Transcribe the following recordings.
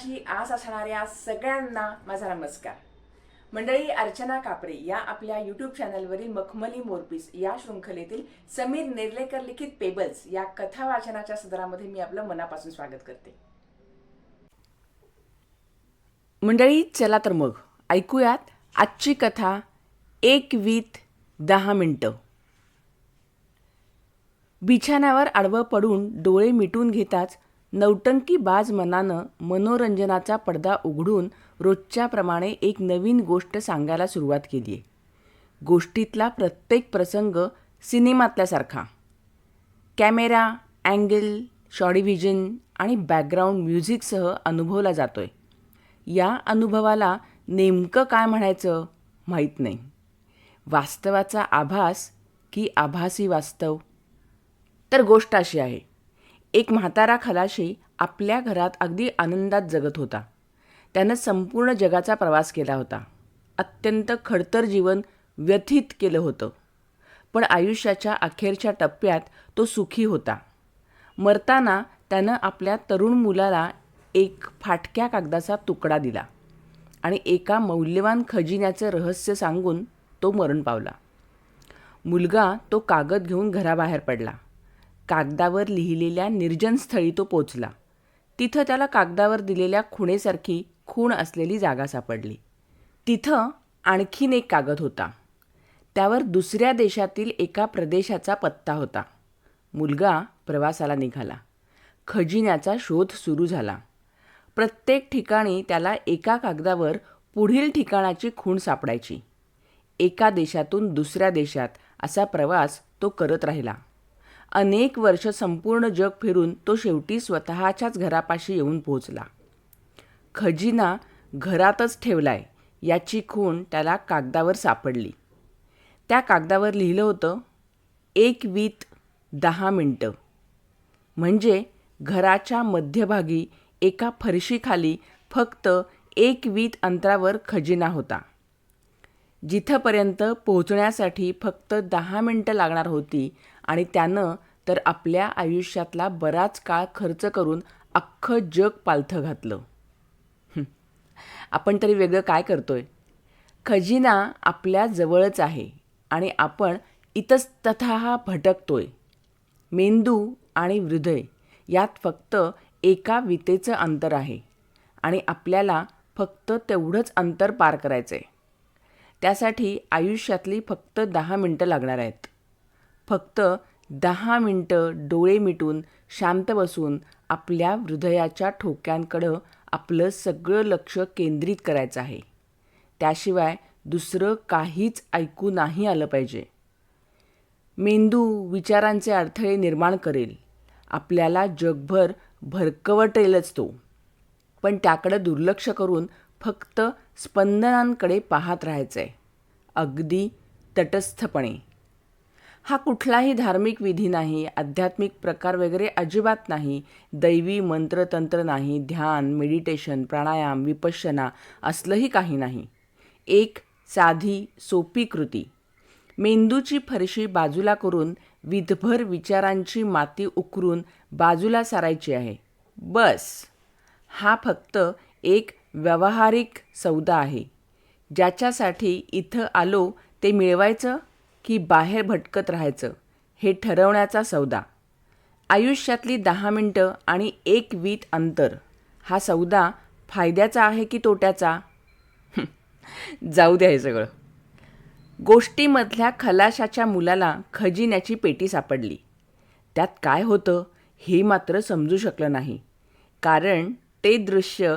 जीवनाची आस असणाऱ्या सगळ्यांना माझा नमस्कार. मंडळी अर्चना कापरे या आपल्या यूट्यूब चॅनलवरील मखमली मोरपीस या शृंखलेतील समीर नेर्लेकर लिखित पेबल्स या कथा वाचनाच्या सदरामध्ये मी आपलं मनापासून स्वागत करते. मंडळी चला तर मग ऐकूयात आजची कथा एक वीत दहा मिनटं. बिछाण्यावर आडवं पडून डोळे मिटून घेताच नौटंकी बाज मनानं मनोरंजनाचा पडदा उघडून रोजच्याप्रमाणे एक नवीन गोष्ट सांगायला सुरुवात केली आहे गोष्टीतला प्रत्येक प्रसंग सिनेमातल्यासारखा कॅमेरा अँगल शॉडीव्हिजन आणि बॅकग्राऊंड म्युझिकसह अनुभवला जातोय. या अनुभवाला नेमकं काय म्हणायचं माहीत नाही. वास्तवाचा आभास की आभासी वास्तव? तर गोष्ट अशी आहे. एक म्हातारा खलाशी आपल्या घरात अगदी आनंदात जगत होता. त्यानं संपूर्ण जगाचा प्रवास केला होता. अत्यंत खडतर जीवन व्यथित केलं होतं. पण आयुष्याच्या अखेरच्या टप्प्यात तो सुखी होता. मरताना त्यानं आपल्या तरुण मुलाला एक फाटक्या कागदाचा तुकडा दिला आणि एका मौल्यवान खजिन्याचं रहस्य सांगून तो मरण पावला. मुलगा तो कागद घेऊन घराबाहेर पडला. कागदावर लिहिलेल्या निर्जन स्थळी तो पोचला. तिथं त्याला कागदावर दिलेल्या खुणेसारखी खूण असलेली जागा सापडली. तिथं आणखीन एक कागद होता. त्यावर दुसऱ्या देशातील एका प्रदेशाचा पत्ता होता. मुलगा प्रवासाला निघाला. खजिन्याचा शोध सुरू झाला. प्रत्येक ठिकाणी त्याला एका कागदावर पुढील ठिकाणाची खूण सापडायची. एका देशातून दुसऱ्या देशात असा प्रवास तो करत राहिला. अनेक वर्ष संपूर्ण जग फिरून तो शेवटी स्वतःच्याच घरापाशी येऊन पोहोचला. खजिना घरातच ठेवलाय याची खूण त्याला कागदावर सापडली. त्या कागदावर लिहिलं होतं एक वीत दहा मिनटं. म्हणजे घराच्या मध्यभागी एका फरशीखाली फक्त एक वीत अंतरावर खजिना होता. जिथंपर्यंत पोहोचण्यासाठी फक्त दहा मिनटं लागणार होती आणि त्यानं तर आपल्या आयुष्यातला बराच काळ खर्च करून अख्खं जग पालथं घातलं. आपण तरी वेगळं काय करतोय? खजिना आपल्या जवळच आहे आणि आपण इतस्ततः भटकतोय. मेंदू आणि हृदय यात फक्त एका वितेचं अंतर आहे आणि आपल्याला फक्त तेवढंच अंतर पार करायचं आहे त्यासाठी आयुष्यातली फक्त दहा मिनटं लागणार आहेत. फक्त दहा मिनटं डोळे मिटून शांत बसून आपल्या हृदयाच्या ठोक्यांकडं आपलं सगळं लक्ष केंद्रित करायचं आहे. त्याशिवाय दुसरं काहीच ऐकू नाही आलं पाहिजे. मेंदू विचारांचे अडथळे निर्माण करेल. आपल्याला जगभर भरकवटेलच तो. पण त्याकडं दुर्लक्ष करून फक्त स्पंदनांकडे पाहत राहायचं. आहे अगदी तटस्थपणे. हा कुठलाही धार्मिक विधी नाही आध्यात्मिक प्रकार वगैरे अजिबात नाही दैवी मंत्रतंत्र नाही ध्यान मेडिटेशन प्राणायाम विपश्यना असलंही काही नाही. एक साधी सोपी कृती. मेंदूची फरशी बाजूला करून विधभर विचारांची माती उकरून बाजूला सारायची आहे. बस. हा फक्त एक व्यावहारिक सौदा आहे. ज्याच्यासाठी इथं आलो ते मिळवायचं की बाहेर भटकत राहायचं हे ठरवण्याचा सौदा. आयुष्यातली दहा मिनटं आणि एक वीत अंतर हा सौदा फायद्याचा आहे की तोट्याचा? जाऊ द्या हे सगळं. गोष्टीमधल्या खलाशाच्या मुलाला खजिन्याची पेटी सापडली. त्यात काय होतं हे मात्र समजू शकलं नाही. कारण ते दृश्य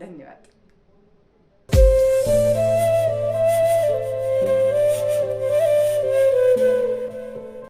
धन्यवाद.